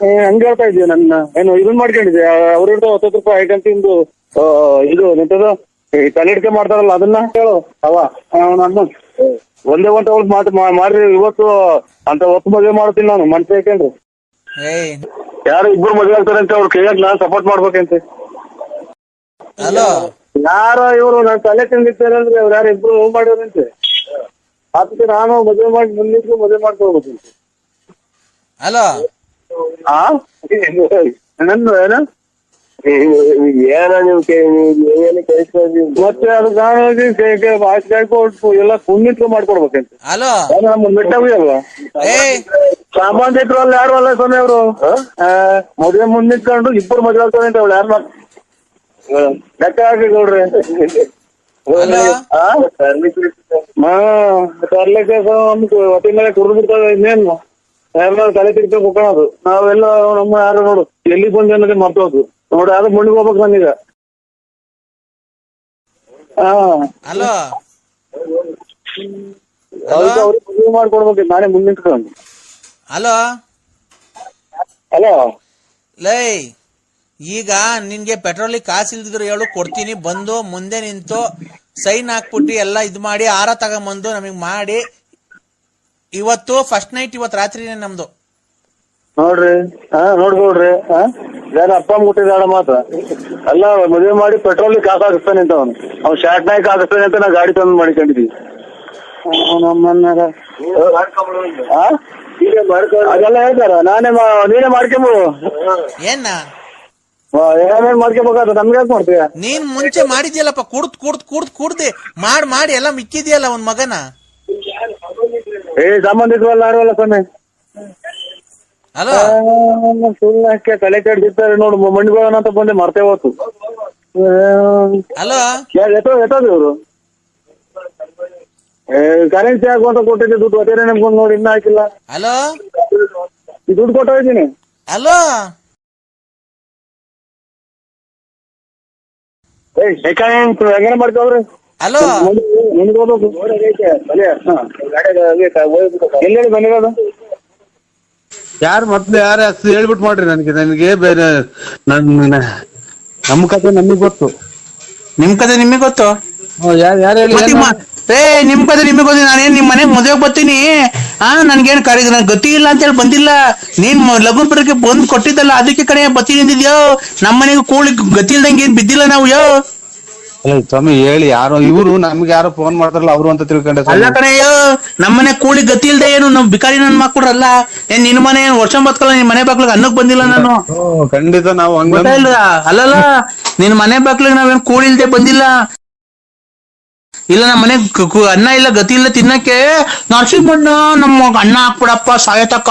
ಹಂಗ್ ಹೇಳ್ತಾ ಇದ್ದೀವಿ ನನ್ನ. ಏನು ಇದನ್ ಮಾಡ್ಕೊಂಡಿದ್ದೆ ಅವ್ರ ಹಿಡ್ದು ಹತ್ತತ್ತು ರೂಪಾಯಿ ಐಟಮ್ ತಿಂದು ಇದು ನಿಂತದ ಈ ತಲೆಡ್ಕೆ ಮಾಡ್ತಾರಲ್ಲ ಅದನ್ನ? ಹೇಳು. ಅವ ನನ್ನ. ಒಂದೇ ಒಂದು ಅವ್ರು ಮಾತು ಮಾಡ್ರಿ ಇವತ್ತು ಅಂತ ಒತ್ತು ಮದುವೆ ಮಾಡ್ತೀನಿ ನಾನು ಮನ್ಸು ಯಾಕೇನ್ರಿ ಯಾರು ಇಬ್ರು ಮದುವೆ ಆಗ್ತಾರೆ ಅಂತ ಅವ್ರು ಕೈಯಾಗ ನಾನ್ ಸಪೋರ್ಟ್ ಮಾಡ್ಬೇಕಂತೆ. ಯಾರ ಯಾರೋ ಇವರು ನಾನು ತಲೆ ತಿಂದಿರ್ತಾರೆ ಅಂದ್ರೆ ಅವ್ರು ಯಾರು ಇಬ್ರು ಹೂ ಮಾಡಿದ್ರಂತೆ? ಅದಕ್ಕೆ ನಾನು ಮದುವೆ ಮಾಡಿ ಮುಂದಿದ್ರು ಮದುವೆ ಮಾಡ್ಕೊಳ್ಬೇಕಂತೆ. ಹಲೋ. ಆ? ನನ್ನ ಏನ? ಏನೋ ನೀವು ಏನು ಮತ್ತೆ ಅದು ನಾನು ಆಯ್ತು ಕಾಯ್ಕೊಟ್ಟು ಎಲ್ಲ ಪುಣ್ಯಕ್ಕೆ ಮಾಡ್ಕೊಡ್ಬೇಕಂತೆ. ಹಲೋ? ನಮ್ಮ ಅಲ್ಲ ಯಾರು ಅಲ್ಲ ಸ್ವಾಮಿ ಅವರು? ಮದುವೆ ಮುಂದೆ ನಿಂತ್ಕೊಂಡು ಇಬ್ಬರು ಮದುವೆ ಆಗ್ತಾರೆ ಅಂತ ಅವಳು ಯಾರನ್ನ ಲೆಕ್ಕ ಹಾಕಿ ನೋಡ್ರಿ ಹಲೋ? ಆ? ಹಾ. ತರ್ಲಿಕ್ಕೆ ಹೊಟ್ಟೆ ಮೇಲೆ ಕುಡಿದು ಬಿಡ್ತಾವೆ ಇನ್ನೇನು? ಯಾರನ್ನ ತಲೆ ತಿರ್ಕೊಂಡು ಹೋಗೋಣದು ನಾವೆಲ್ಲ ನಮ್ಮ ಯಾರು ನೋಡು ಎಲ್ಲಿ ಬಂದೆ ಅನ್ನೋದೇ ಮರ್ತೋದು. ನೋಡಿ ಅದು ಮುಣಿಗೆ ಹೋಗ್ಬೇಕು ನನಗೆ. ಹಲೋ. ಅದಕ್ಕೆ ಅವ್ರಿಗೆ ಮದುವೆ ಮಾಡ್ಕೊಡ್ಬೇಕು ನಾನೇ ಮುಂದೆ ನಿಂತ್ಕೊಂಡು ಹಲೋ. ಹಲೋ. ಲೈ ಈಗ ನಿನ್ಗೆ ಪೆಟ್ರೋಲಿಗೆ ಕಾಸು ಇಲ್ದಿದ್ರು ಹೇಳು ಕೊಡ್ತೀನಿ. ಬಂದು ಮುಂದೆ ನಿಂತು ಸೈನ್ ಹಾಕ್ಬಿಟ್ಟು ಎಲ್ಲ ಇದ್ ಮಾಡಿ ಆರ ತಗೊಂಬಂದು ನಮಗ್ ಮಾಡಿ ಇವತ್ತು ಫಸ್ಟ್ ನೈಟ್ ಇವತ್ತು ರಾತ್ರಿನೇ ನಮ್ದು. ನೋಡ್ರಿ ಹಾ ನೋಡ್ಕೊಡ್ರಿ ಹಾ? ಯಾರ ಅಪ್ಪ ಮುಟ್ಟಿದಾಳ ಮಾತ್ರ. ಅಲ್ಲ ಮದುವೆ ಮಾಡಿ ಪೆಟ್ರೋಲ್ ಕಾಸು ಹಾಕಿಸ್ತಾನೆ ಅಂತ ಅವನು. ಅವ್ನು ಶಾರ್ಟ್ ನಾಯ್ಕ ಹಾಕಿಸ್ತಾನೆ ಅಂತ ನಾ ಗಾಡಿ ತಂದು ಮಾಡ್ಕೊಂಡಿದ್ವಿ. ನಮ್ಮನ್ನ ಅದೆಲ್ಲ ಹೇಳ್ತಾರ ನಾನೇ ಮಾ- ನೀನೇ ಮಾಡ್ಕೊಂಬು. ಏನ? ಏನೇನ್ ಮಾಡ್ಕೊಬೇಕಾದ ನಮ್ಗೆ ಯಾಕೆ ಮಾಡ್ತೀಯ? ನೀನ್ ಮುಂಚೆ ಮಾಡಿದ್ಯಲ್ಲಪ್ಪ ಕುಡ್ದ್ ಕುಡ್ದ್ ಕುಡ್ದ್ ಕುಡ್ದಿ. ಮಾಡ್ ಮಾಡಿ ಎಲ್ಲ ಮಿಕ್ಕಿದ್ಯಲ್ಲ ಒಂದ್ ಮಗನ? ಏ ಸಂಬಂಧಿಕರು ಅಲ್ಲ ಹಲೋ? ಸುಳ್ಳಕ್ಕೆ ತಲೆ ಕೆಡ್ಸಿರ್ತಾರೆ ನೋಡು ಮಣ್ಣಿಗೋಣ ಅಂತ ಬಂದೆ ಮರ್ತೇ ಹೋತು. ಎತ್ತೋ ಎತ್ತೋದು ಇವರು? ಕರೆನ್ಸಿ ಹಾಕುವಂತ ಕೊಟ್ಟಿದ್ದೆ ದುಡ್ಡು ಅದೇ ನಮ್ಗೊಂದು ನೋಡಿ ಇನ್ನ ಹಾಕಿಲ್ಲ. ಹಲೋ? ದುಡ್ಡು ಕೊಟ್ಟೋಗಿದ್ದೀನಿ ಹಲೋ? ಏಯ್ ಹೆಂಗ್ ಮಾಡ್ತಾವ್ರಿ? ಹಲೋ? ಎಲ್ಲೆಲ್ಲಿ ಬಂದಿರೋದು ಯಾರು ಮೊದ್ಲು ಯಾರು ಅಷ್ಟು ಹೇಳ್ಬಿಟ್ಟು ಮಾಡ್ರಿ ನನಗೆ ನನಗೆ ಬೇರೆ ನನ್ನ ನಮ್ಮ ಕತೆ ನಮಗೆ ಗೊತ್ತು. ನಿಮ್ ಕತೆ ನಿಮಗೆ ಗೊತ್ತು? ಯಾರು ಯಾರು ಹೇಳಿ ಮತ್ತೆ ಮ- ಏ ನಿಮ್ ಕತೆ ನಿಮಗೆ ಗೊತ್ತು ನಾನೇನ್ ನಿಮ್ ಮನೆಗ್ ಮದುವೆ ಬರ್ತೀನಿ? ಆ ನನ್ಗೇನ್ ಕರೆ ನನ್ ಗತಿ ಇಲ್ಲ ಅಂತ ಹೇಳಿ ಬಂದಿಲ್ಲ. ನೀನ್ ಮ- ಲಗ್ನ ಬರಕ್ಕೆ ಬಂದ್ ಕೊಟ್ಟಿದ್ದಲ್ಲ ಅದಕ್ಕೆ ಕಡೆ ಬರ್ತೀನಿ ಅಂದಿದ್ಯೋ? ನಮ್ಮ ಮನೆಗೆ ಕೂಳಿ ಗತಿ ಇಲ್ದಂಗೆ ಏನ್ ಬಿದ್ದಿಲ್ಲ ನಾವು ಯೋ? ಸ್ವಾಮಿ ಹೇಳಿ ಯಾರು ಇವ್ರು ನಮ್ಗೆ ಯಾರೋ ಫೋನ್ ಮಾಡ್ತಾರಲ್ಲ ಅವ್ರು ಅಂತ ತಿಳ್ಕೊಂಡೆ ಅಲ್ಲ ಸ್ವಾಮಿ ಕಣಯ್ಯೋ ನಮ್ಮನೆ ಕೂಲಿ ಗತಿ ಇಲ್ದೆ ಏನು? ನಮ್ ಬಿಕಾರಿ ನನ್ ಮಾಡ್ಕೊಡ್ರಲ್ಲ ಏನ್ ನಿನ್ ಮನೆ ಏನ್ ವರ್ಷ ಬತ್ಕಲ್ಲ ನಿನ್ ಮನೆ ಬಾಗ್ಲಿಗೆ ಅನ್ನಕ್ ಬಂದಿಲ್ಲ ನಾನು. ಓ, ಖಂಡಿತ ನಾವು ಹಂಗ ಗೊತ್ತಾ ಅಲ್ಲಲ್ಲ ನಿನ್ ಮನೆ ಬಾಗ್ಲಿಗೆ ನಾವೇನ್ ಕೂಲಿ ಇಲ್ದೆ ಬಂದಿಲ್ಲ? ಇಲ್ಲ ನಮ್ಮ ಮನೆ ಕು- ಕು- ಅನ್ನ ಇಲ್ಲ ಗತಿ ಇಲ್ಲ ತಿನ್ನಕ್ಕೆ. ನರಸಿಂಹಣ್ಣ ನಮ್ಮ ಅಣ್ಣ ಹಾಕ್ಬಿಡಪ್ಪ ಸಾಯತಕ್ಕ.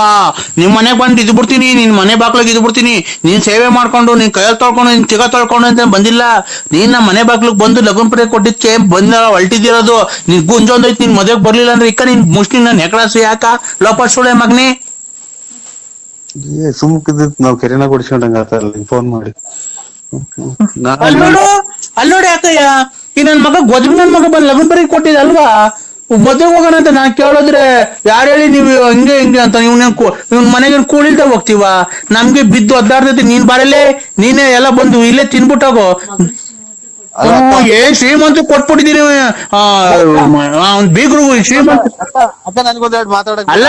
ನಿಮ್ ಮನೆಗ್ ಬಂದು ಇದ್ ಬಿಡ್ತೀನಿ ನಿನ್ ಮನೆ ಬಾಗ್ಲಿಗೆ ಇದ್ ಬಿಡ್ತೀನಿ. ನೀನ್ ಸೇವೆ ಮಾಡ್ಕೊಂಡು ನೀನ್ ಕೈಯಲ್ಲಿ ತೊಳ್ಕೊಂಡು ನಿನ್ ತಿಗ ತೊಳ್ಕೊಂಡು ಅಂತ ಬಂದಿಲ್ಲ. ನೀನ್ ನಮ್ಮ ಮನೆ ಬಾಗ್ಲಿಗೆ ಬಂದು ಲಗುನ್ ಪಡೆ ಕೊಟ್ಟಿದ್ಕೆ ಬಂದ ಹೊಲ್ಟಿದಿರೋದು ನೀನ್ ಗುಂಜೊಂದೈತಿ ನಿನ್ ಮದ್ವೆಗ್ ಬರ್ಲಿಲ್ಲ ಅಂದ್ರೆ ಇಕ್ಕ ನಿನ್ ಮುಷ್ಟಿ ನನ್ ಹೆಕಡಾಸಿ ಯಾಕ? ಲೋಪ ಸುಳೆ ಮಗ್ನಿ. ಸುಮ್ಕಿದ್ ನಾವ್ ಕೆರೆನ ಕೊಡಿಸ್ಕೊಂಡಂಗ ಫೋನ್ ಮಾಡಿ. ನಾನು ಅಲ್ಲಿ ನೋಡು ಅಲ್ಲಿ ನೋಡಿ ಯಾಕಯ್ಯ? ಈ ನನ್ ಮಗ ಗೊಜ್ಜ ನನ್ನ ಮಗ ಬಂದ್ ಲಗ್ನ ಬರೀ ಕೊಟ್ಟಿದೆ ಅಲ್ವಾ? ಮದ್ವೆಗ್ ಹೋಗೋಣ ಅಂತ ನಾನು ಕೇಳಿದ್ರೆ ಯಾರು ಹೇಳಿ ನೀವು ಹಂಗೆ ಹಿಂಗೆ ಅಂತ ಇವ್ನ ಇವ್ನ ಮನೆಗೆ ಕೂಡಿಲ್ದ ಹೋಗ್ತೀವ? ನಮ್ಗೆ ಬಿದ್ದು ಒದ್ದಾಡ್ತೈತಿ ನೀನ್ ಬರಲೇ ನೀನೇ ಎಲ್ಲ ಬಂದು ಇಲ್ಲೇ ತಿನ್ಬಿಟ್ಟಾಗ ಏನ್ ಏ ಶ್ರೀಮಂತ ಕೊಟ್ಬಿಟ್ಟಿದೀನಿ. ಅವ್ನ್ ಬೀಗ್ರು ಶ್ರೀಮಂತ ಅಲ್ಲ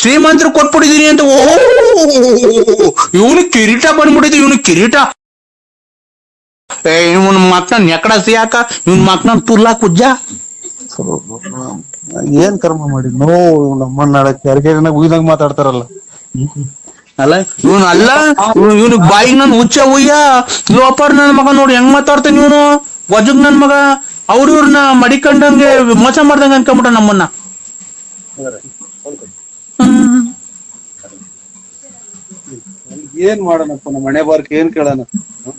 ಶ್ರೀಮಂತರು ಕೊಟ್ಬಿಟ್ಟಿದೀನಿ ಅಂತ ಓ ಇವನು ಕಿರೀಟ ಬಂದ್ಬಿಟ್ಟಿದೆ. ಇವನು ಕಿರೀಟ ಏ ಇವನ್ ಮಕ್ಳ ನೆಕಡ ಸಿಯಾಕ ಇವನ್ ಮಕ್ಳ ತುರ್ಲಾ ಕುಜ್ಜ? ಏನ್ ಕರ್ಮ ಮಾಡಿ ನೋ ನಮ್ಮನ್ನ ನಾಡಕ್ಕೆ ಯಾರಿಗೇನ ಉಯ್ದಂಗ್ ಮಾತಾಡ್ತಾರಲ್ಲ. ಅಲ್ಲ ಇವನ್ ಅಲ್ಲ ಇವನು ಬಾಯಿಗೆ ನನ್ ಹುಚ್ಚ ಉಯ್ಯ ಲೋಪರ್ ನನ್ ಮಗ ನೋಡಿ ಹೆಂಗ್ ಮಾತಾಡ್ತಾನೆ ಇವನು? ವಜಗ್ ನನ್ ಮಗ ಅವ್ರ ಇವ್ರನ್ನ ಮಡಿಕಂಡಂಗೆ ಮೋಸ ಮಾಡ್ದಂಗ ಅನ್ಕೊಂಬಿಟ್ಟ ನಮ್ಮನ್ನ. ಏನ್ ಮಾಡೋಣಪ್ಪ ನಮ್ಮ ಮನೆ ಬಾರ್ಕ್ ಏನ್ ಕೇಳೋಣ?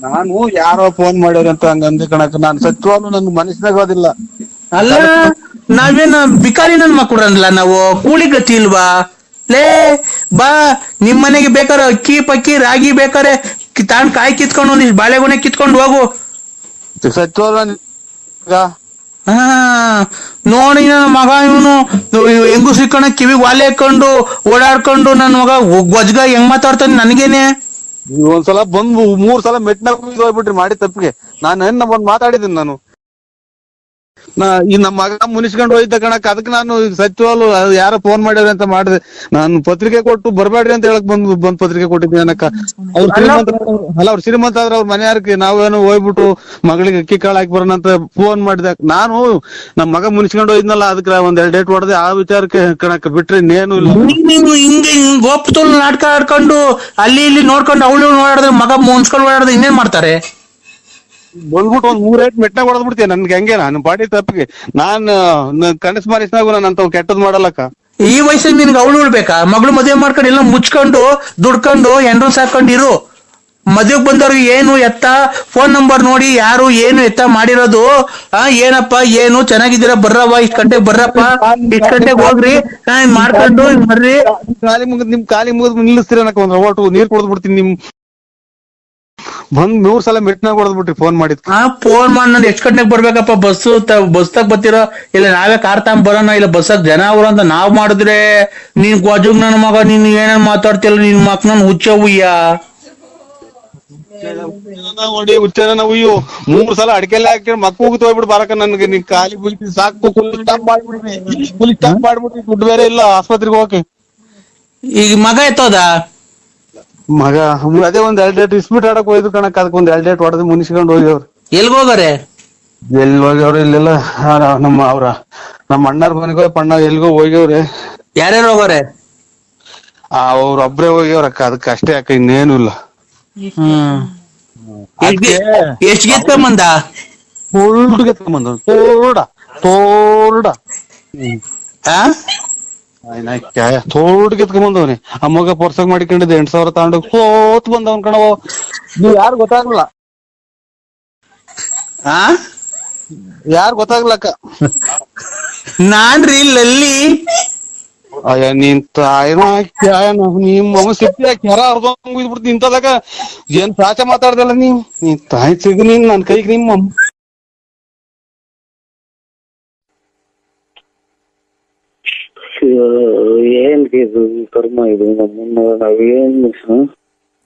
ನಾನು ಯಾರೋ ಫೋನ್ ಮಾಡ್ಯಾರ ಅಂತ ಹಂಗ ಅಂದೆ ಕಣಕ ನಾನ್ ಸತ್ವಾಗ್ಲೂ ನನ್ ಮನಸ್ಸಿನಾಗ ಅದಿಲ್ಲ ಅಲ್ಲ ನಾವೇನ ಬಿಕಾರಿ ನನ್ ಮಕ್ಕಳಲ್ಲ ನಾವು? ಕೂಲಿ ಗತಿ ಇಲ್ವಾ? ಲೇ ಬಾ ನಿಮ್ ಮನೆಗೆ ಬೇಕಾರೆ ಅಕ್ಕಿ ಪಕ್ಕಿ ರಾಗಿ ಬೇಕಾರೆ ತಾಣ್ ಕಾಯಿ ಕಿತ್ಕೊಂಡು ಒಂದಿಷ್ಟು ಬಾಳೆಗೊನೆ ಕಿತ್ಕೊಂಡು ಹೋಗು. ಸತ್ವಾಗ್ಲೂ ಈಗ ಹಾ ನೋಡಿ ನನ್ನ ಮಗ ಇವನು ಹೆಂಗು ಸಿಕ್ಕಣ ಕಿವಿಗ್ ಒಲೆ ಹಾಕೊಂಡು ಓಡಾಡ್ಕೊಂಡು ನನ್ನ ಮಗ ಗೊಜ್ಗ ಹೆಂಗ್ ಮಾತಾಡ್ತಾನೆ ನನಗೇನೆ? ಒಂದ್ಸಲ ಬಂದು ಮೂರ್ ಸಲ ಮೆಟ್ನಾಗ ಹೋಗ್ಬಿಟ್ರಿ, ಮಾಡಿ ತಪ್ಪಿಗೆ. ನಾನು ಏನ್ ಒಂದ್ ಮಾತಾಡಿದೀನಿ ನಾನು. ನಾ ಈ ನಮ್ಮ ಮಗ ಮುನಿಸ್ಕೊಂಡು ಹೋಯ್ತ ಕಣಕ್ ಅದಕ್ಕೆ ನಾನು ಸತ್ಯವಾಲು ಅದು ಯಾರೋ ಫೋನ್ ಮಾಡ್ಯಾರ ಅಂತ ಮಾಡಿದೆ. ನಾನು ಪತ್ರಿಕೆ ಕೊಟ್ಟು ಬರ್ಬೇಡ್ರಿ ಅಂತ ಹೇಳಕ್ ಬಂದ್ ಬಂದ್ ಪತ್ರಿಕೆ ಕೊಟ್ಟಿದ್ದೆ ಅನಕ್ಕ. ಅವ್ರ ಶ್ರೀಮಂತ ಅಲ್ಲ ಅವ್ರ ಶ್ರೀಮಂತ ಆದ್ರೆ ಅವ್ರ ಮನೆಯಾರಕ್ಕೆ ನಾವೇನು ಹೋಗ್ಬಿಟ್ಟು ಮಗಳಿಗೆ ಅಕ್ಕಿ ಕಾಳು ಹಾಕಿ ಬರೋಣ ಅಂತ ಫೋನ್ ಮಾಡಿದೆ. ನಾನು ನಮ್ಮ ಮಗ ಮುನಿಸ್ಕೊಂಡು ಹೋಯ್ದ್ನಲ್ಲ ಅದಕ್ಕೆ ಒಂದ್ ಎರಡ್ ಡೇಟ್ ಹೊಡೆದೆ ಆ ವಿಚಾರಕ್ಕೆ ಕಣಕ್ ಬಿಟ್ರಿ ಇನ್ನೇನು ಇಲ್ಲ. ನೀವು ಹಿಂಗೆ ಗೋಪ್ತುಲ್ ನಾಟಕ ಆಡ್ಕೊಂಡು ಅಲ್ಲಿ ಇಲ್ಲಿ ನೋಡ್ಕೊಂಡು ಅವಳು ಓಡಾಡಿದ್ರೆ ಮಗ ಮುನ್ಸ್ಕೊಂಡು ಓಡಾಡಿದ್ರೆ ಇನ್ನೇನ್ ಮಾಡ್ತಾರೆ? ಬಂದ್ಬಿಟ್ಟು ಒಂದ್ ಮೂರ್ ಏಟ್ ಹೊಡೆದ್ ಬಿಡ್ತೀಯ ನನ್ಗೆ ಹಂಗೆ ನಾನು ಪಾಟಿ ತಪ್ಪಿಗೆ. ನಾನ್ ಕನಸ್ ಮಾರಿಸ್ನಾಗು ನಾನು ಅಂತ ಕೆಟ್ಟದ್ ಮಾಡಲ್ಲಕ್ಕ. ಈ ವಯಸ್ಸಿಗೆ ನಿನ್ಗೆ ಅವಳು ಉಳ್ಬೇಕಾ ಮಗಳು ಮದುವೆ ಮಾಡ್ಕೊಂಡು ಎಲ್ಲ ಮುಚ್ಕೊಂಡು ದುಡ್ಕೊಂಡು ಎಂಡ್ರು ಸಾಕೊಂಡು ಇರು. ಮದುವೆಗೆ ಬಂದವ್ರಿಗೆ ಏನು ಎತ್ತ? ಫೋನ್ ನಂಬರ್ ನೋಡಿ ಯಾರು ಏನು ಎತ್ತ ಮಾಡಿರೋದು? ಆ ಏನಪ್ಪ ಏನು? ಚೆನ್ನಾಗಿದ್ದೀರಾ? ಬರ್ರವ್ವ? ಇಷ್ಟ ಗಂಟೆ ಬರ್ರಪ್ಪ? ಇಷ್ಟ ಗಂಟೆಗೆ ಹೋಗ್ರಿ. ಆ, ಮಾಡ್ಕೊಂಡು ಬರ್ರಿ ಖಾಲಿ ಮುಗಿದ್ ನಿಮ್ ಕಾಲಿ ಮುಗಿದ್ ನಿಲ್ಲಿಸ್ತೀರ ಒಂದ್ ಓಟು ನೀರ್ ಕುಡ್ದ್ ಬಿಡ್ತೀನಿ ನಿಮ್ ಬಂದ್ ಮೂರ್ ಸಲ ಮೆಟ್ನಾಗ ಹೊಡೆದ್ಬಿಟ್ರಿ ಫೋನ್ ಮಾಡಿದ್. ಆ ಫೋನ್ ಮಾಡಿ ನಾನು ಎಷ್ಟ್ ಗಂಟೆಗೆ ಬರ್ಬೇಕಪ್ಪ ಬಸ್ಸು ಬಸ್ತಾಗ ಬರ್ತಿರೋ ಇಲ್ಲ ನಾವೇ ಕಾರ್ ತಗೊಂಡ್ ಬರೋಣ ಇಲ್ಲ ಬಸ್ಸಾಗ ಜನ ಅವ್ರ ಅಂತ ನಾವ್ ಮಾಡಿದ್ರೆ ನೀನ್ ಗೊಜುಗ್ ನನ್ ಮಗ ನೀನ್ ಏನೇನ್ ಮಾತಾಡ್ತಿಲ್ಲ ನಿನ್ ಮಕ್ ನನ್ ಹುಚ್ಚ ಹುಯ್ಯ. ಹೊಡಿ ಹುಚ್ಚನ ನಾವು ಮೂರ್ ಸಲ ಅಡಿಕೆ ಹಾಕಿ ಮಕ್ಕ ಹೋಗಿ ಹೋಗ್ಬಿಟ್ಟು ಬರಕ ನನ್ಗೆ. ನಿನ್ ಖಾಲಿ ಬೀಳ್ತಿ ಸಾಕು ಫುಲ್ ಸ್ಟಾಪ್ ಮಾಡ್ಬಿಡ್ರಿ ಫುಲ್ ಸ್ಟಾಪ್ ಮಾಡ್ಬಿಟ್ರಿ ದುಡ್ಡು ಬೇರೆ ಇಲ್ಲ ಆಸ್ಪತ್ರೆಗೆ ಹೋಗಕ್ಕೆ. ಈಗ ಮಗ ಎತ್ತೋದ? ಮಗ ಹ್ಮ್, ಅದೇ ಒಂದ್ ಎರಡ್ ಡೇಟ್ ಇಸ್ಬಿಟ್ ಆಡಕ್ ಹೋಯ್ತು ಕಣಕ್ ಅದಕ್ಕೆ ಒಂದ್ ಎರಡ್ ಡೇಟ್ ಹೊಡೆದು ಮುನಿಸ್ಕೊಂಡು ಹೋಗ್ಯವ್ರು. ಹೋಗಾರೆ ಎಲ್ಲಿ ಹೋಗ್ಯವ್ರು? ಇಲ್ಲೆಲ್ಲ ಆ, ನಮ್ಮ ಅವ್ರ ನಮ್ಮ ಅಣ್ಣಾರ್ ಮನೆಗೋ ಪಣ್ಣ ಎಲ್ಗೋ ಹೋಗ್ಯವ್ರೆ. ಯಾರ್ಯಾರು ಹೋಗೋರೆ? ಅವ್ರ ಒಬ್ರೇ ಹೋಗ್ಯವ್ರಕ್ಕ ಅದಕ್ಕೆ ಅಷ್ಟೇ ಅಕ್ಕ ಇನ್ನೇನು ಇಲ್ಲ. ಹ್ಮ್. ಎಷ್ಟ್ ಗೆತ್ಕೊಂಬಂದ ತೋರ್ಡ್ ತೋರ್ಡ ತೋರ್ಡ ಆ? ತೋರ್ಡ್ ಅಮ್ಮಗ ಆ ಮಗ ಪರ್ಸಾಗ ಮಾಡಿಕೊಂಡಿದ್ದೆ ಎಂಟ್ ಸಾವಿರ ತಗೊಂಡು ಸೋತ್ ಬಂದವನ್ ಕಣವ ನೀವ್ ಯಾರು ಗೊತ್ತಾಗ್ಲಿಲ್ಲ? ಆ? ಯಾರು ಗೊತ್ತಾಗ್ಲಕ್ಕ ನಾನ್ರಿ ಲಲ್ಲಿ ಅಯ್ಯ ನೀನ್ ತಾಯಿನ ಕ್ಯಾಯನ ನಿಮ್ಮ ಮಗ ಸಿಪ್ಪಿ ಕೆರ ಅರ್ಧ ಇಂತದಾಗ ಏನ್ ಪ್ರಾಚ ಮಾತಾಡ್ದಲ್ಲ ನೀವ್? ನೀನ್ ತಾಯಿ ಸಿಗ ನೀನ್ ನನ್ ಕೈಗೆ ನಿಮ್ಮ ಏನ್ ಇದು ಕರ್ಮ ಇದು ನಮ್ಮ ನಾವೇನ್?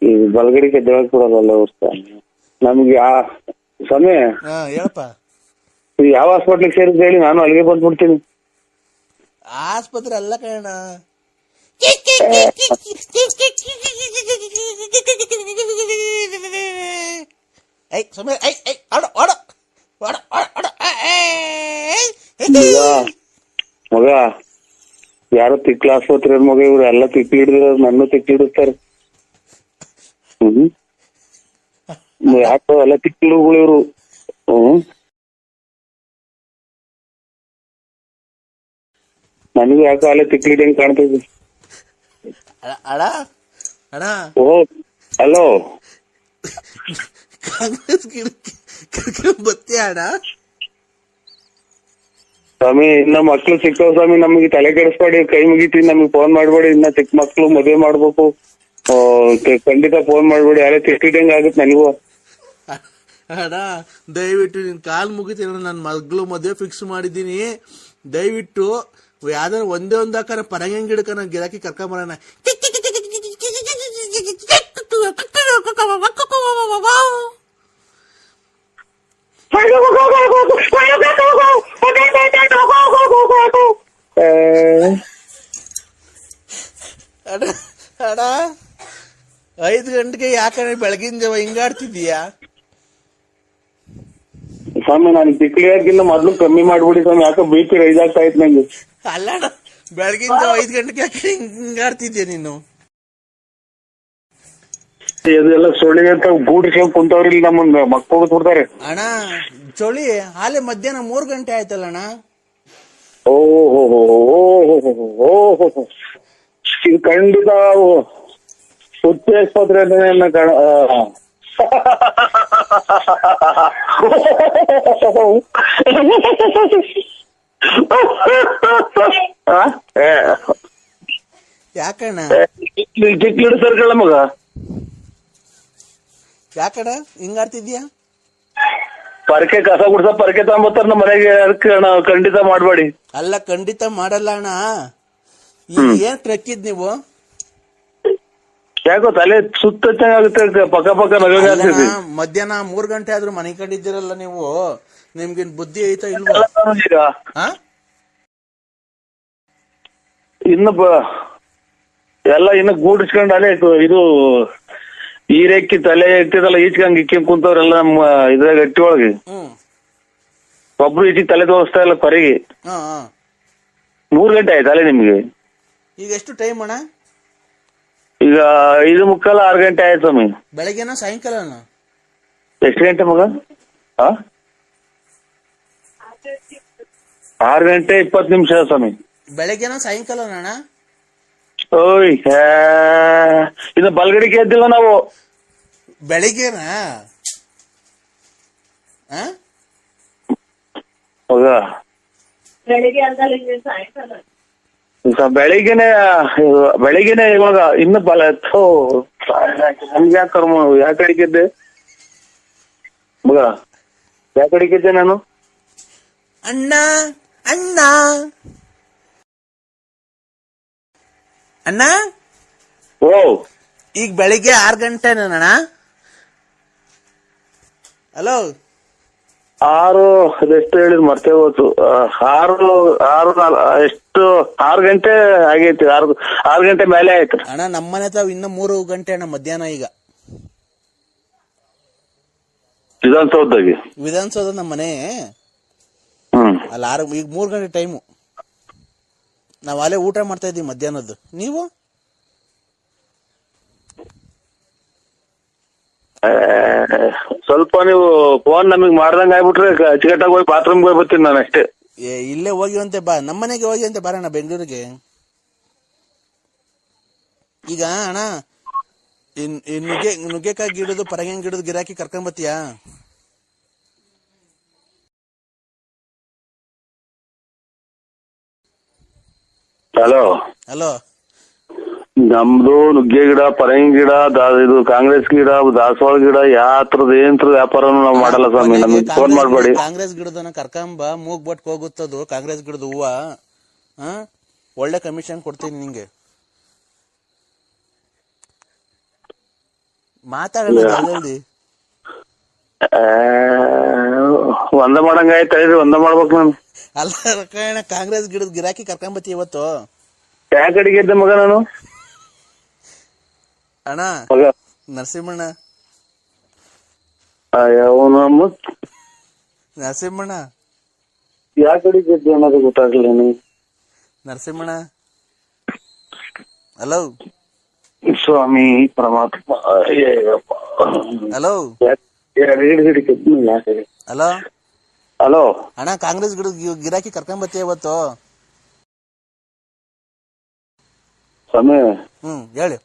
ಈ ಬಲಗಡಿಗೆ ಎದ್ದೇಳಕ್ ಕೊಡಲ್ಲ ಅವ್ರ ನಮ್ಗೆ ಆ ಸಮಯ ಹಾ ಹೇಳಪ್ಪ ಯಾವ ಹಾಸ್ಪಿಟ್ಲಿಗೆ ಸೇರಿದ್ ಹೇಳಿ ನಾನು ಅಲ್ಲಿಗೆ ಬಂದ್ಬಿಡ್ತೀನಿ ಆಸ್ಪತ್ರೆ ಅಲ್ಲ ಕಣ ಐ ಸುಮ್ಮನೆ ಐ ಐ ಆಡ ಆಡ ಆಡ ಆಡ ಆಡ ಈಗ ಮಗ ಯಾರೋ ತಿಕ್ಲ ಆಸ್ಪತ್ರೆ ಮಗ ಇವ್ರು ಎಲ್ಲ ತಿಕ್ಲಿ ಹಿಡಿದ್ರ ನನ್ನ ತಿಕ್ಲಿ ಹಿಡಿಸ್ತಾರೆ. ಹ್ಮ್. ಯಾಕೋ ಎಲ್ಲ ತಿಕ್ಲುಗಳು ಇವ್ರು. ಹ್ಮ್. ನನಗೂ ಯಾಕೋ ಅಲ್ಲೇ ತಿಕ್ಲಿ ಹೆಂಗ್ ಅಣ್ಣ ಓ ಹಲೋ. ಕಾಂಗ್ರೆಸ್ ಗಿಡಕ್ಕೆ ಬತ್ತಿ ಅಣ್ಣ ಸ್ವಾಮಿ ಇನ್ನ ಮಕ್ಳು ಸಿಕ್ಕವ್ ಸ್ವಾಮಿ ನಮಗೆ ತಲೆ ಕೆಡಿಸ್ಬೇಡಿ ಕೈ ಮುಗಿತೀವಿ ನಮಗೆ ಫೋನ್ ಮಾಡ್ಬೇಡಿ ಇನ್ನ ಚಿಕ್ಕ ಮಕ್ಳು ಮದುವೆ ಮಾಡ್ಬೇಕು ಖಂಡಿತ ಫೋನ್ ಮಾಡ್ಬೇಡಿ ಯಾರೇ ತಿಟ್ಟಿದಂಗ ಆಗುತ್ತೆ ನನಗೂ ಅಣ್ಣ ದಯವಿಟ್ಟು ನಿನ್ ಕಾಲ್ ಮುಗಿತೀನಿ ನನ್ನ ಮಗ್ಳು ಮದುವೆ ಫಿಕ್ಸ್ ಮಾಡಿದ್ದೀನಿ ದಯವಿಟ್ಟು ಯಾವ್ದಾರ ಒಂದೇ ಒಂದ್ ಹಾಕಾರ ಪರಂಗಿ ಗಿಡಕ್ಕ ನಾನು ಗಿರಾಕಿ ಕರ್ಕೊಂಬರೋಣ ಅಣ್ಣ ಐದು ಗಂಟೆಗೆ ಯಾಕಂದ್ರೆ ಬೆಳಗಿನ ಜಾವ ಹಿಂಗಾಡ್ತಿದೀಯಾ ಸ್ವಾಮಿ ನಾನು ಹಾಕಿಂದ ಮೊದ್ಲು ಕಮ್ಮಿ ಮಾಡ್ಬಿಡಿ ಸ್ವಾಮಿ ಯಾಕೆ ಬಿ ಪಿ ರೈಸ್ ಆಗ್ತಾ ಇತ್ತು ನಂಗೆ. ಅಲ್ಲ ಬೆಳಗಿನ ಜಾವ ಐದು ಗಂಟೆಗೆ ಯಾಕೆ ಹಿಂಗಾಡ್ತಿದ್ಯಾ ನೀನು? ಇದೆಲ್ಲ ಸುಳ್ಳಿಗೆ ಅಂತ ಗೂಡಿಸ್ಕೊಂಡ್ ಕುಂತವ್ರಿ ನಮ್ಮನ್ನ ಮಕ್ಕಳು ಕೊಡ್ತಾರೆ ಅಣ್ಣ ಚೊಳಿ ಹಾಲೆ ಮಧ್ಯಾಹ್ನ ಮೂರ್ ಗಂಟೆ ಆಯ್ತಲ್ಲ ಅಣ್ಣ ಓಹೋ ಓಹೋ ಇದು ಖಂಡಿತ ಸುತ್ತಿ ಆಸ್ಪತ್ರೆ ಅಂತಾನೆ ಕಣ ಯಾಕಣ್ಣ? ಚಿಕ್ಕ ಹಿಡಿಸ್ತಾರ ಮಗ. ಯಾಕಣ್ಣ ಹಿಂಗಾಡ್ತಿದ್ಯಾ ಪರಕೆ ಕಸ ಗುಡ್ಸ ಪರಕೆ ತಗೊಂಬತ್ತಾರ ನಮ್ಮ ಮನೆಗೆ ಅದಕ್ಕೆ ಅಣ್ಣ ಖಂಡಿತ ಮಾಡಬೇಡಿ. ಅಲ್ಲ ಖಂಡಿತ ಮಾಡಲ್ಲ ಅಣ್ಣ. ಈಗ ಏನ್ ಟ್ರಕ್ಕಿದ್ ನೀವು? ಯಾಕೋ ತಲೆ ಸುತ್ತ ಚೆನ್ನಾಗುತ್ತೆ ಪಕ್ಕ ಪಕ್ಕ ನಗಗೆ ಆಗ್ತೈತಿ ಅಲ್ಲಣ್ಣ, ಮಧ್ಯಾಹ್ನ ಮೂರ್ ಗಂಟೆ ಆದ್ರೂ ಮನೆ ಕಂಡಿದ್ದೀರಲ್ಲ ನೀವು? ನಿಮ್ಗಿನ್ ಬುದ್ಧಿ ಐತಾ ಇಲ್ವಾ? ಈಗ ಹಾ ಇನ್ನು ಬ- ಎಲ್ಲ ಇನ್ನು ಗೂಡಿಸ್ಕೊಂಡು ಅಲ್ಲೇ ಇದು- ಇದು ಈರೆಕ್ಕಿ ತಲೆ ಇರ್ತದಲ್ಲ ಈಚ್ಕಂಗ್ ಇಕ್ಕಿಂಗ್ ಕುಂತವ್ರೆಲ್ಲ ನಮ್ಮ ಇದ್ರಾಗ ಗಟ್ಟಿ ಒಳಗೆ. ಹ್ಮ್. ಒಬ್ರು ಈಚಿಗೆ ತಲೆ ತೋರಿಸ್ತಾ ಇಲ್ಲ ಪರಿಗೆ. ಹಾ ಹಾ. ಮೂರ್ ಗಂಟೆ ಆಯ್ತು ಅಲ್ಲೇ ನಿಮ್ಗೆ. ಈಗ ಎಷ್ಟು ಟೈಮ್ ಅಣ್ಣ? ಈಗ ಐದು ಮುಕ್ಕಾಲ ಆರು ಗಂಟೆ ಆಯ್ತು ಸ್ವಾಮಿ. ಬೆಳಗ್ಗೆನ ಸಾಯಂಕಾಲನ? ಎಷ್ಟು ಗಂಟೆ ಮಗ? ಆ? ಆರು ಗಂಟೆ ಇಪ್ಪತ್ತು ನಿಮಿಷ ಸ್ವಾಮಿ. ಬೆಳಗ್ಗೆನ ಸಾಯಂಕಾಲನ ಅಣ್ಣ? ಓಯ್ ಹೇ. ಇನ್ನು ಬಲ್ಗಡಿಗೆ ಎದ್ದಿಲ್ಲ ನಾವು. ಬೆಳಿಗ್ಗೆನ? ಆ? ಮಗ ಬೆಳಿಗ್ಗೆ ಇಲ್ಲಿ ಸಾಯಂಕಾಲ. ಬೆಳಿಗ್ಗೆನೆ ಇದು ಬೆಳಿಗ್ಗೆನೆ ಇವಾಗ ಇನ್ನು ಬಲ ಥೋ ನಮ್ಗೆ ಯಾಕೆ ಕರ್ಮ ಯಾಕೆ ಅಡಿಕಿದ್ದೆ ಮಗ ಯಾಕೆ ಅಡಿಕಿದ್ದೆ ನಾನು? ಅಣ್ಣ ಅಣ್ಣ. ಅಣ್ಣ? ಓ. ಈಗ ಬೆಳಿಗ್ಗೆ ಆರ್ ಗಂಟೆನಣ್ಣ ಹಲೋ? ಆರು ಎಷ್ಟು ಹೇಳಿದ್ ಮರ್ತೇ ಹೋಯ್ತು ಆರು ಆರು ನಾಲ್- ಎಷ್ಟು ಆರು ಗಂಟೆ ಆಗೈತಿ ಆರು ಆರು ಗಂಟೆ ಮೇಲೆ ಆಯ್ತು. ಅಣ್ಣ ನಮ್ಮನೆ ತಾವ್ ಇನ್ನ ಮೂರು ಗಂಟೆ ಅಣ್ಣ ಮಧ್ಯಾಹ್ನ ಈಗ. ವಿಧಾನಸೌಧ ವಿಧಾನಸೌಧ ನಮ್ಮ ಮನೆ. ಹ್ಮ್. ಅಲ್ಲಿ ಆರು ಈಗ ಮೂರು ಗಂಟೆ ಟೈಮು ನಾವು ಅಲ್ಲೇ ಊಟ ಮಾಡ್ತಾ ಇದ್ದೀವಿ ಮಧ್ಯಾಹ್ನದ್ದು. ನೀವು? ಸ್ವಲ್ಪ ನೀವು ಫೋನ್ ನಮಗ್ ಮಾಡ್ದಂಗ ಆಗ್ಬಿಟ್ರೆ ಅಚ್ಚುಕಟ್ಟಾಗಿ ಹೋಗಿ ಬಾತ್ರೂಮ್ಗೆ ಹೋಗಿ ಬರ್ತೀನಿ ನಾನು ಅಷ್ಟೇ. ಏ, ಇಲ್ಲೇ ಹೋಗಿ ಅಂತೆ ಬಾ. ನಮ್ಮನೆಗೆ ಹೋಗಿವಂತೆ ಬರೋಣ ಬೆಂಗಳೂರಿಗೆ. ಈಗ ಅಣ್ಣ ನುಗ್ಗೆ ನುಗ್ಗೆಕಾಯಿ ಗಿಡದು ಪರಂಗಿ ಗಿಡದ ಗಿರಾಕಿ ಕರ್ಕೊಂಡ್ ಹಲೋ. ಹಲೋ. ನಮ್ದು ನುಗ್ಗೆ ಗಿಡ ಪರಂಗಿ ಗಿಡ ದಾ- ಇದು ಕಾಂಗ್ರೆಸ್ ಗಿಡ ದಾಸವಾಳ ಗಿಡ ಯಾವ ತರದ ಏನ್ ವ್ಯಾಪಾರನು ನಾವು ಮಾಡಲ್ಲ ಸ್ವಾಮಿ ನಮಗೆ ಫೋನ್ ಮಾಡಬೇಡಿ. ಕಾಂಗ್ರೆಸ್ ಗಿಡದನ್ನ ಕರ್ಕಂಬ ಮೂಗ್ ಬಟ್ ಹೋಗುತ್ತದು ಕಾಂಗ್ರೆಸ್ ಗಿಡದ ಹೂವ ಹಾ ಒಳ್ಳೆ ಕಮಿಷನ್ ಕೊಡ್ತೀನಿ ನಿಂಗೆ. ಮಾತಾಡಲ್ಲ ಜಲ್ದಿ ಆ, ಒಂದ ಮಾಡಂಗ ಆಯ್ತು ಹೇಳ್ರಿ ಒಂದ ಮಾಡ್ಬೇಕು ನಾನು. ಅಲ್ಲ ರಕಣ ಕಾಂಗ್ರೆಸ್ ಗಿಡದ ಗಿರಾಕಿ ಕರ್ಕೊಂಬತ್ತಿ ಇವತ್ತು. ಯಾವ ಕಡೆಗೆ ಇದ್ದೆ ಮಗ ನಾನು? ಅಣ್ಣ ಮಗ. ನರಸಿಂಹಣ್ಣ. ಅವನು ನರಸಿಂಹಣ್ಣ. ಯಾವ ಕಡೆಗೆ ಇದ್ದೆ ಅನ್ನೋದು ಗೊತ್ತಾಗ್ಲಿಲ್ಲ ನನಗೆ. ನರಸಿಂಹಣ್ಣ. ಹಲೋ ಸ್ವಾಮಿ ಪರಮಾತ್ಮ ಹಲೋ ಎರಡು ಹಿಡಿ ಹಿಡಿ ಹಲೋ ಹಲೋ. ಅಣ್ಣ ಕಾಂಗ್ರೆಸ್ ಗಿಡ ಗಿರಾಕಿ ಕರ್ಕೊಂಬತ್ತಿ ಇವತ್ತು ಸ್ವಾಮಿ. ಹ್ಮ್ ಹೇಳಿ.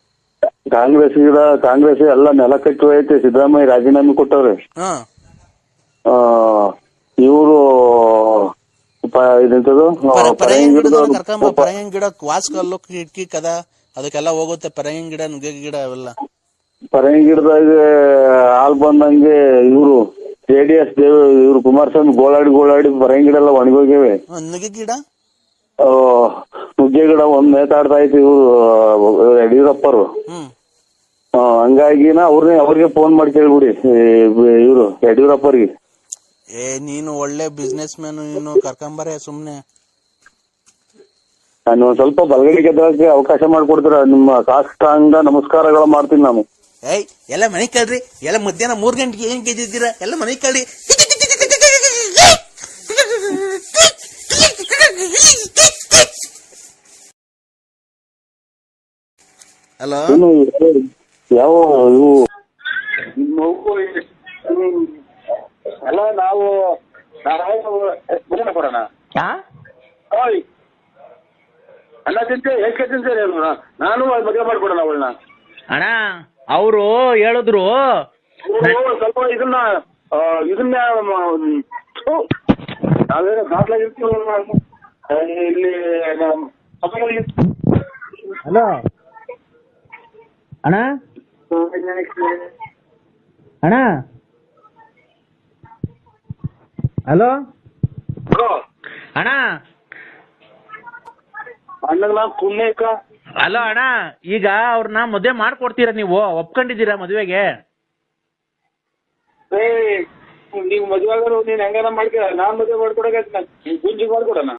ಕಾಂಗ್ರೆಸ್ ಗಿಡ ಕಾಂಗ್ರೆಸ್ ಎಲ್ಲ ನೆಲ ಕಟ್ಟಿ ಹೋಯ್ತೆ ಸಿದ್ದರಾಮಯ್ಯ ರಾಜೀನಾಮೆ ಕೊಟ್ಟವ್ರೆ. ಹಾ. ಇವರು ಇದೆಂತದು? ಪರಂಗಿ ಕರ್ಕೊಂಬ ಗಿಡ ವಾಸ್ಕಲ್ಲು ಕಿಟಕಿ ಕದ. ಅದಕ್ಕೆಲ್ಲ ಹೋಗುತ್ತೆ ಪರಂಗಿ ಗಿಡ ನುಗ್ಗೆ ಗಿಡ ಅವೆಲ್ಲ. ಪರಂಗಿ ಗಿಡದಾಗ ಹಾಲ್ ಬಂದಂಗೆ ಇವರು. ಜೆ ದೇವ ಇವ್ರು ಕುಮಾರಸ್ವಾಮಿ ಗೋಳಾಡಿ ಗೋಳಾಡಿ ಪರಂಗಿ ಗಿಡ ಎಲ್ಲ ಒಣಗೋಗಿವೆ. ನುಗ್ಗೆ ಗಿಡ? ನುಗ್ಗೆ ಗಿಡ ಒಂದ್ ನೇತಾಡ್ತಾ ಇತ್ತು ಇವರು ಯಡಿಯೂರಪ್ಪರು. ಹ್ಮ್. ಆ, ಹಂಗಾಗಿನ ಅವ್ರನ್ನೇ ಅವ್ರಿಗೆ ಫೋನ್ ಮಾಡಿ ಕೇಳ್ಬಿಡಿ ಇವರು ಯಡಿಯೂರಪ್ಪರಿಗೆ. ಏ ನೀನು ಒಳ್ಳೆ ಬಿಸ್ನೆಸ್ ಮ್ಯಾನ್ ನೀನು ಕರ್ಕೊಂಬರೆ ಸುಮ್ನೆ. ನಾನು ಒಂದ್ ಸ್ವಲ್ಪ ಬಲಗಡೆ ಗೆದ್ದಕ್ಕೆ ಅವಕಾಶ ಮಾಡಿಕೊಡ್ತೀರ? ನಿಮ್ಮ ಸಾಷ್ಟಾಂಗ ನಮಸ್ಕಾರಗಳು ಮಾಡ್ತೀನಿ ನಾನು. ಏಯ್ ಎಲ್ಲ ಮನೆ ಕಳ್ರಿ. ಎಲ್ಲ ಮಧ್ಯಾಹ್ನ ಮೂರ್ ಗಂಟೆಗೆ ಏನ್ ಗೆದ್ದಿದ್ದೀರಾ ಎಲ್ಲ ಮನೆ ಕಳ್ರಿ. ಹಲೋ? ಯಾವ ಇವು? ನಾವು ಬರೋಣ ಕೊಡೋಣ. ಓಯ್. ಅಲ್ಲ ತಿಂತೆ ಎಷ್ಟು ತಿಂತಾರೆ ನಾನು ಮದುವೆ ಮಾಡ್ಕೊಡೋಣ ಅವಳನ್ನ. ಅಣ್ಣ ಅವರು ಹೇಳಿದ್ರು ಸ್ವಲ್ಪ ಇದನ್ನ ಆ, ಇದನ್ನ ಮ್, ಥು, ನಾವೇನೋ ಇಲ್ಲಿ ನಮ್ಮ ಹಲೋ. ಅಣ್ಣ? ಅಣ್ಣ? ಹಲೋ? ಅಣ್ಣ? ಅಣ್ಣಗಳ ಪುಣ್ಯಕ ಹಲೋ ಅಣ್ಣ, ಈಗ ಅವ್ರನ್ನ ಮದುವೆ ಮಾಡ್ಕೊಡ್ತೀರಾ ನೀವು? ಒಪ್ಕೊಂಡಿದ್ದೀರಾ ಮದುವೆಗೆ? ಏ ನೀವು ಮದ್ವೆ ಆಗೋರು ನೀನ್ ಹೆಂಗಾರ ಮಾಡ್ಕೊಳ ನಾನ್ ಮದುವೆ ಮಾಡ್ಕೊಡಕ ಗುಂಜಿ ಮಾಡ್ಕೊಡಣ.